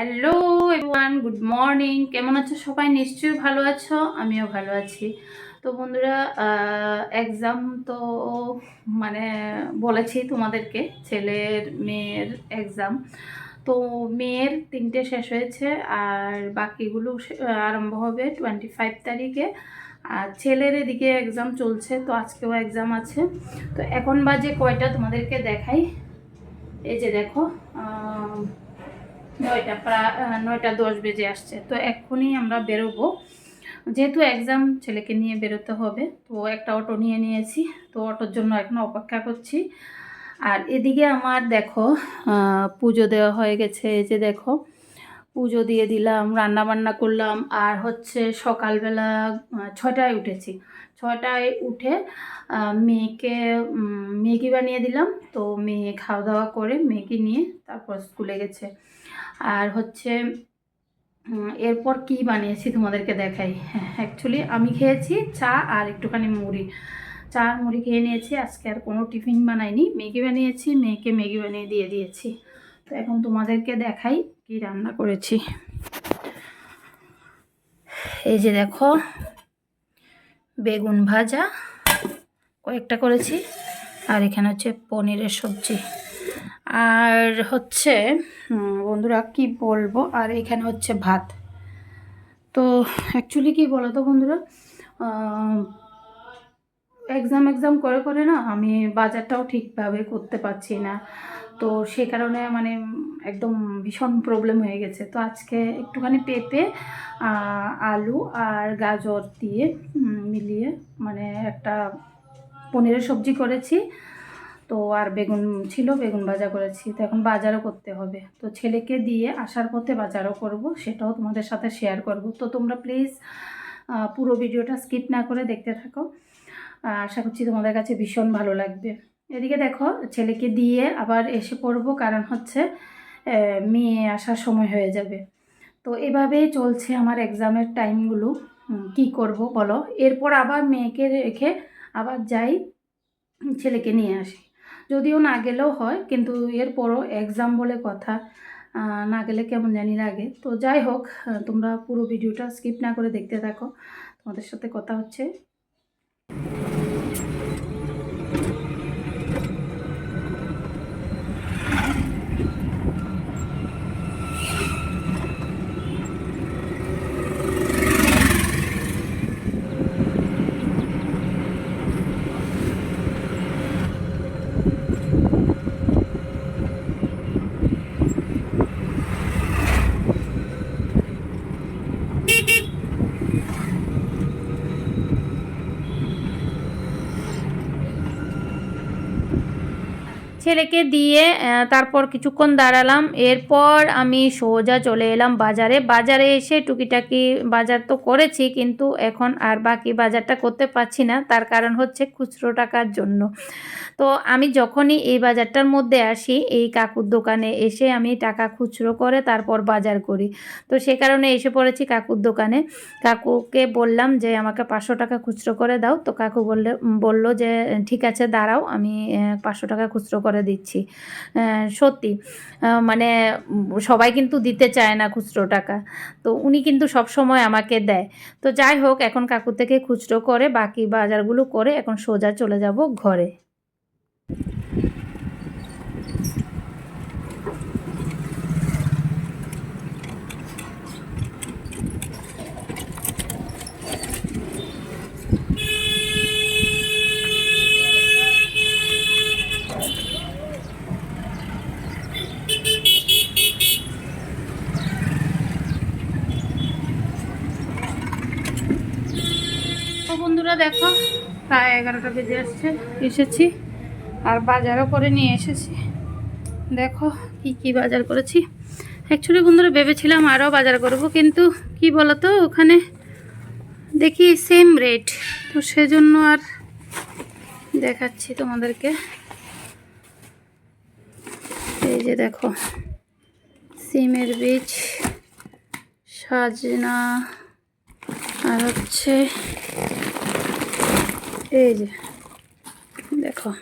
Hello everyone good morning কেমন আছো সবাই? নিশ্চয়ই ভালো আছো। আমিও ভালো আছি। তো বন্ধুরা এক্সাম তো মানে বলেছি তোমাদেরকে, ছেলের মেয়ের এক্সাম তো মেয়ের তিনটে শেষ হয়েছে, আর বাকিগুলো আরম্ভ হবে টোয়েন্টি ফাইভ তারিখে। আর ছেলের এদিকে এক্সাম চলছে, তো আজকেও এক্সাম আছে। তো এখন বাজে কয়টা? তোমাদেরকে দেখাই। এই যে দেখো নয়টা প্রায় নয়টা দশ বেজে আসছে। তো এক্ষুনি আমরা বেরোবো। যেহেতু এক্সাম ছেলেকে নিয়ে বেরোতে হবে, তো একটা অটো নিয়ে নিয়েছি। তো অটোর জন্য এখন অপেক্ষা করছি। আর এদিকে আমার দেখো পুজো দেওয়া হয়ে গেছে। এই যে দেখো, পুজো দিয়ে দিলাম, রান্না বান্না করলাম। আর হচ্ছে সকালবেলা ছটায় উঠেছি। ছটায় উঠে মেয়েকে ম্যাগি বানিয়ে দিলাম। তো মেয়ে খাওয়া দাওয়া করে ম্যাগি নিয়ে তারপর স্কুলে গেছে। আর হচ্ছে এরপর কি বানিয়েছি তোমাদেরকে দেখাই। হ্যাঁ অ্যাকচুয়ালি আমি খেয়েছি চা আর একটুখানি মুড়ি। চা আর মুড়ি খেয়ে নিয়েছি, আজকে আর কোনো টিফিন বানাইনি। ম্যাগি বানিয়েছি, মেয়েকে ম্যাগি বানিয়ে দিয়ে দিয়েছি। তো এখন তোমাদেরকে দেখাই কি রান্না করেছি। এই যে দেখো, বেগুন ভাজা, কয়েকটা করেছি। আর এখানে হচ্ছে পনিরের সবজি। আর হচ্ছে বন্ধুরা কি বলব? আর এখানে হচ্ছে ভাত। তো অ্যাকচুয়ালি কি বলো তো বন্ধুরা এক্সাম এক্সাম করে করে না আমি বাজারটাও ঠিকভাবে করতে পারছি না। তো সে কারণে মানে একদম ভীষণ প্রবলেম হয়ে গেছে। তো আজকে একটুখানি পেঁপে আলু আর গাজর দিয়ে মিলিয়ে মানে একটা পনিরের সবজি করেছি। তো আর বেগুন ছিল, বেগুন ভাজা করেছি। তো এখন বাজারও করতে হবে। তো ছেলেকে দিয়ে আসার পথে বাজারও করব, সেটাও তোমাদের সাথে শেয়ার করব। তো তোমরা প্লিজ পুরো ভিডিওটা স্কিপ না করে দেখতে থাকো। আশা করছি তোমাদের কাছে ভীষণ ভালো লাগবে। এদিকে দেখো, ছেলেকে দিয়ে আবার এসে পড়ব, কারণ হচ্ছে মেয়ে আসার সময় হয়ে যাবে। তো এভাবেই চলছে আমার এক্সামের টাইমগুলো কি করব বলো? এরপর আবার মেয়েকে রেখে আবার যাই, ছেলেকে নিয়ে আসি। যদিও না গেলেও হয়, কিন্তু এরপরও এক্সাম বলে কথা না গেলে কেমন জানি লাগে। তো যাই হোক তোমরা পুরো ভিডিওটা স্কিপ না করে দেখতে থাকো। তোমাদের সাথে কথা হচ্ছে। ছেলেকে দিয়ে তারপর কিছুক্ষণ দাঁড়ালাম। এরপর আমি সোজা চলে এলাম বাজারে। বাজারে এসে টুকিটাকি বাজার তো করেছি, কিন্তু এখন আর বাকি বাজারটা করতে পারছি না। তার কারণ হচ্ছে খুচরো টাকার জন্য। তো আমি যখনই এই বাজারটার মধ্যে আসি, এই কাকুর দোকানে এসে আমি টাকা খুচরো করে তারপর বাজার করি। তো সে কারণে এসে পড়েছি কাকুর দোকানে। কাকুকে বললাম যে, আমাকে পাঁচশো টাকা খুচরো করে দাও। তো কাকু বললে, বলল যে, ঠিক আছে, দাঁড়াও, আমি পাঁচশো টাকা খুচরো করে দিচ্ছি। সত্যি। মানে সবাই কিন্তু দিতে চায় না খুচরো টাকা। তো উনি কিন্তু সব সময় আমাকে দেয়। তো যাই হোক, এখন কাকু থেকে খুচরো করে বাকি বাজারগুলো করে এখন সোজা চলে যাব ঘরে। বন্ধুরা দেখো, প্রায় এগারোটা বেজে আসছে, এসেছি। আর বাজারও করে নিয়ে এসেছি। দেখো কি কি বাজার করেছি। অ্যাকচুয়ালি বন্ধুরা ভেবেছিলাম আরও বাজার করব, কিন্তু কি বলতো, ওখানে দেখি সেম রেট তো সেজন্য আর দেখাচ্ছি তোমাদেরকে। এই যে দেখো, সিমের বীজ, সাজনা, আর হচ্ছে এই যে, দেখো।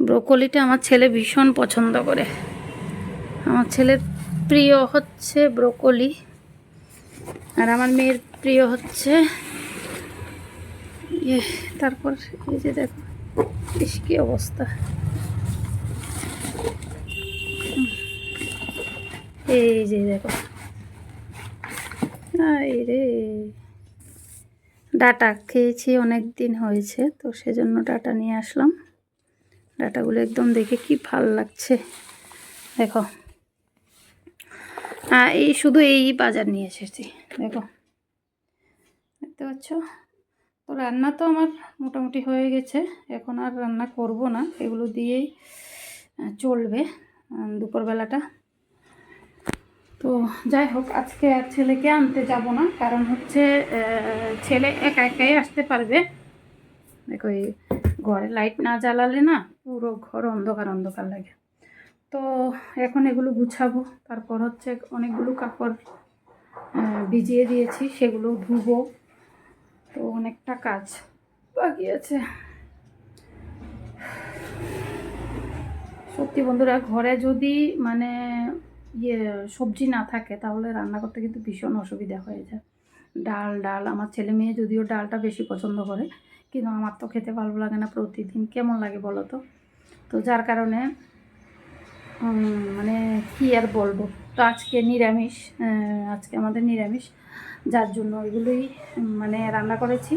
ব্রোকলিটা আমার ছেলে ভীষণ পছন্দ করে। আমার ছেলের প্রিয় হচ্ছে ব্রোকলি। আর আমার মেয়ের প্রিয় হচ্ছে ইয়ে তারপর এই যে দেখো, ইস, কি অবস্থা। এই যে দেখো। এই রে। ডাটা খেয়েছি অনেক দিন হয়েছে, তো সেজন্য ডাটা নিয়ে আসলাম। ডাটাগুলো একদম দেখে কি ভালো লাগছে। দেখো। হ্যাঁ এই শুধু এই বাজার নিয়ে এসেছি, দেখো। দেখতে পাচ্ছ? তো রান্না তো আমার মোটামুটি হয়ে গেছে, এখন আর রান্না করব না, এগুলো দিয়েই চলবে দুপুরবেলাটা। তো যাই হোক, আজকে আর ছেলেকে আনতে যাব না, কারণ হচ্ছে ছেলে একা একাই আসতে পারবে। দেখো এই ঘরে লাইট না জ্বালালে না পুরো ঘর অন্ধকার অন্ধকার লাগে। তো এখন এগুলো গুছাবো, তারপর হচ্ছে অনেকগুলো কাপড় ভিজিয়ে দিয়েছি, সেগুলো ধুবো। তো অনেকটা কাজ বাকি আছে। সত্যি বন্ধুরা, ঘরে যদি মানে ইয়ে সবজি না থাকে, তাহলে রান্না করতে কিন্তু ভীষণ অসুবিধা হয়ে যায়। ডাল ডাল, আমার ছেলে মেয়ে যদিও ডালটা বেশি পছন্দ করে, কিন্তু আমার তো খেতে ভালো লাগে না প্রতিদিন। কেমন লাগে বলো তো? তো যার কারণে মানে কি আর বলব? তো আজকে নিরামিষ আজকে আমাদের নিরামিষ। যার জন্য ওইগুলোই মানে রান্না করেছি।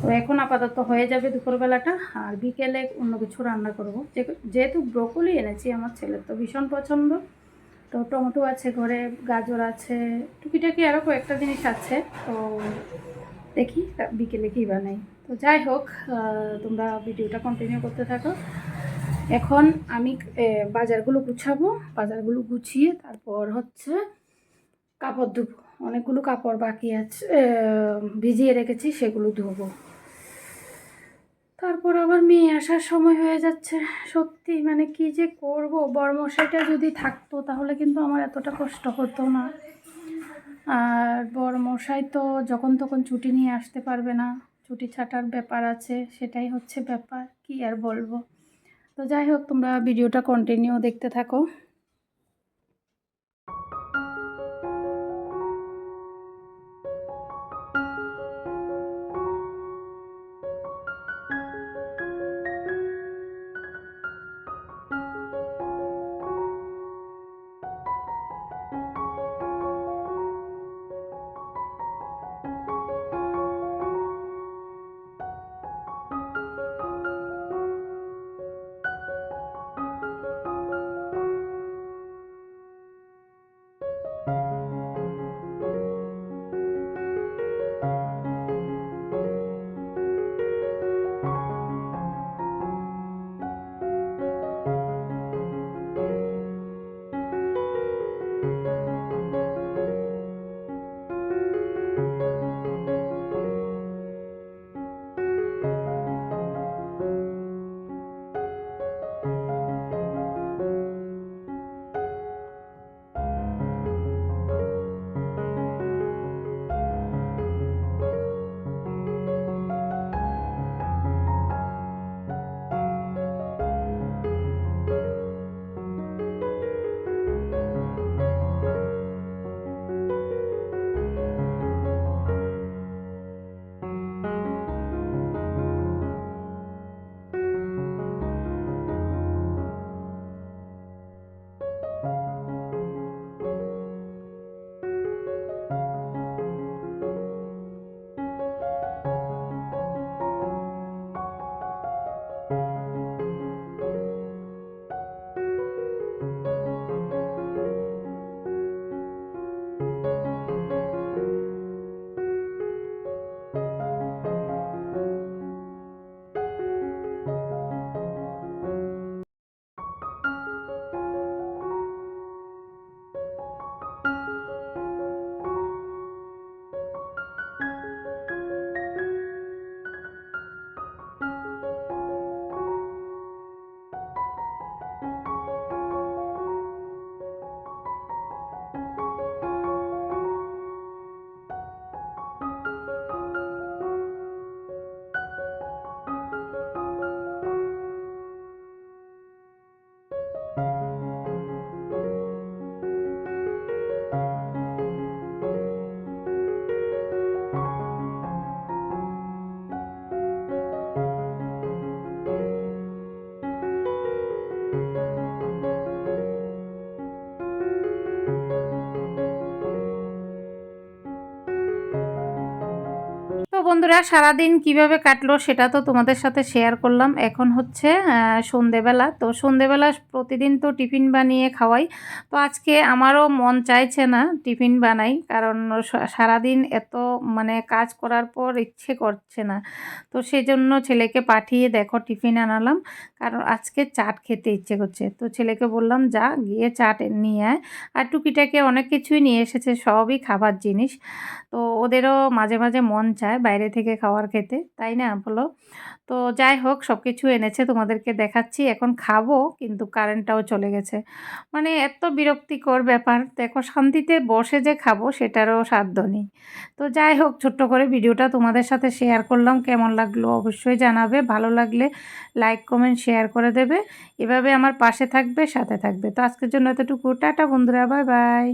তো এখন আপাতত হয়ে যাবে দুপুরবেলাটা, আর বিকেলে অন্য কিছু রান্না করব। যেহেতু ব্রোকলি এনেছি, আমার ছেলের তো ভীষণ পছন্দ। তো টমেটো আছে ঘরে, গাজর আছে, টুকিটাকি আরও কয়েকটা জিনিস আছে। তো দেখি, বিকেলে কী বানাই। তো যাই হোক তোমরা ভিডিওটা কন্টিনিউ করতে থাকো। এখন আমি বাজারগুলো গুছাবো, বাজারগুলো গুছিয়ে তারপর হচ্ছে কাপড় ধুবো। অনেকগুলো কাপড় বাকি আছে ভিজিয়ে রেখেছি, সেগুলো ধুবো। তারপর আবার মেয়ে আসার সময় হয়ে যাচ্ছে। সত্যি মানে কি যে করব? বরমশাইটা যদি থাকতো, তাহলে কিন্তু আমার এতটা কষ্ট হতো না। আর বরমশাই তো যখন তখন ছুটি নিয়ে আসতে পারবে না। ছুটি ছাটার ব্যাপার আছে, সেটাই হচ্ছে ব্যাপার। কি আর বলব? তো যাই হোক, তোমরা ভিডিওটা কন্টিনিউ দেখতে থাকো। বন্ধুরা, সারাদিন কীভাবে কাটলো সেটা তো তোমাদের সাথে শেয়ার করলাম। এখন হচ্ছে সন্ধেবেলা। তো সন্ধেবেলা প্রতিদিন তো টিফিন বানিয়ে খাওয়াই। তো আজকে আমারও মন চাইছে না টিফিন বানাই, কারণ সারাদিন এত মানে কাজ করার পর ইচ্ছে করছে না। তো সেই জন্য ছেলেকে পাঠিয়ে দেখো টিফিন আনালাম, কারণ আজকে চাট খেতে ইচ্ছে করছে। তো ছেলেকে বললাম, যা, গিয়ে চাট নিয়ে আয়। আর টুকিটাকে অনেক কিছুই নিয়ে এসেছে, সবই খাবার জিনিস। তো ওদেরও মাঝে মাঝে মন চায় বাইরে থেকে খাওয়ার খেতে, তাই না বলো? তো যাই হোক সব কিছু এনেছে, তোমাদেরকে দেখাচ্ছি, এখন খাব, কিন্তু কারেন্টটাও চলে গেছে। মানে এত বিরক্তিকর ব্যাপার। দেখো, শান্তিতে বসে যে খাব সেটারও সাধ্য নেই। তো যাই হোক, ছোট্ট করে ভিডিওটা তোমাদের সাথে শেয়ার করলাম। কেমন লাগল অবশ্যই জানাবে। ভালো লাগলে লাইক কমেন্ট শেয়ার করে দেবে। এভাবে আমার পাশে থাকবে, সাথে থাকবে। তো আজকের জন্য এতটুকু। টাটা বন্ধুরা বাই বাই